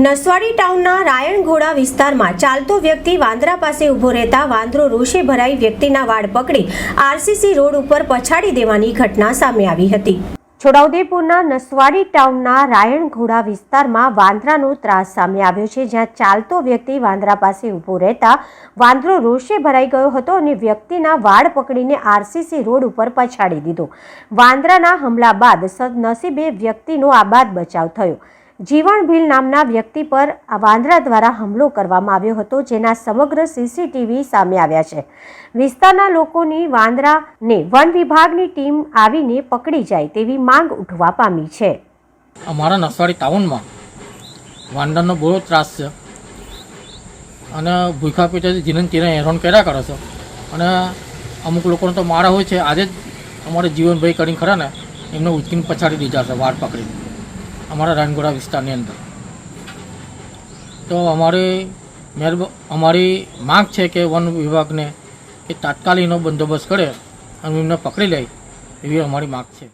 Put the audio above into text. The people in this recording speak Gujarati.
નસવાડી ટાઉનના રાયણઘોડા વિસ્તારમાં ચાલતો વ્યક્તિ વાંદરા પાસે ઊભો રહેતા વાંદરો રોષે ભરાઈ વ્યક્તિના વાળ પકડી આરસીસી રોડ ઉપર પછાડી દેવાની ઘટના સામે આવી હતી. છોટાઉદેપુરના નસવાડી ટાઉનના રાયણઘોડા વિસ્તારમાં વાંદરાનો ત્રાસ સામે આવ્યો છે, જ્યાં ચાલતો વ્યક્તિ વાંદરા પાસે ઊભો રહેતા વાંદરો રોષે ભરાઈ ગયો હતો અને વ્યક્તિના વાળ પકડીને આરસીસી રોડ ઉપર પછાડી દીધો. વાંદરાના હુમલા બાદ સદનસીબે વ્યક્તિનો આબાદ બચાવ થયો. જીવણ ભીલ નામના વ્યક્તિ પર આ વાંદરા દ્વારા હુમલો કરવામાં આવ્યો હતો, જેના સમગ્ર સીસીટીવી સામે આવ્યા છે. વિસ્તારના લોકોની વાંદરાને વન વિભાગની ટીમ આવીને પકડી જાય તેવી માંગ ઉઠવા પામી છે. અમારા નસવાડી ટાઉનમાં વાંદરનો બહુ ત્રાસ છે અને ભૂખા પેટેથી જીવન તીને હેરાન કર્યા કરે છે. અને અમુક લોકોને તો મારા હોય છે, આજે જ અમારે જીવનભાઈ કરીને ખરા ને એમને ઉચકીને પછાડી દીધા છે, વાળ પકડી અમારા રાનગોડા વિસ્તારની અંદર. તો અમારી મહેરબ અમારી માંગ છે કે વન વિભાગને કે તાત્કાલિકનો બંદોબસ્ત કરે અને એમને પકડી લે એવી અમારી માંગ છે.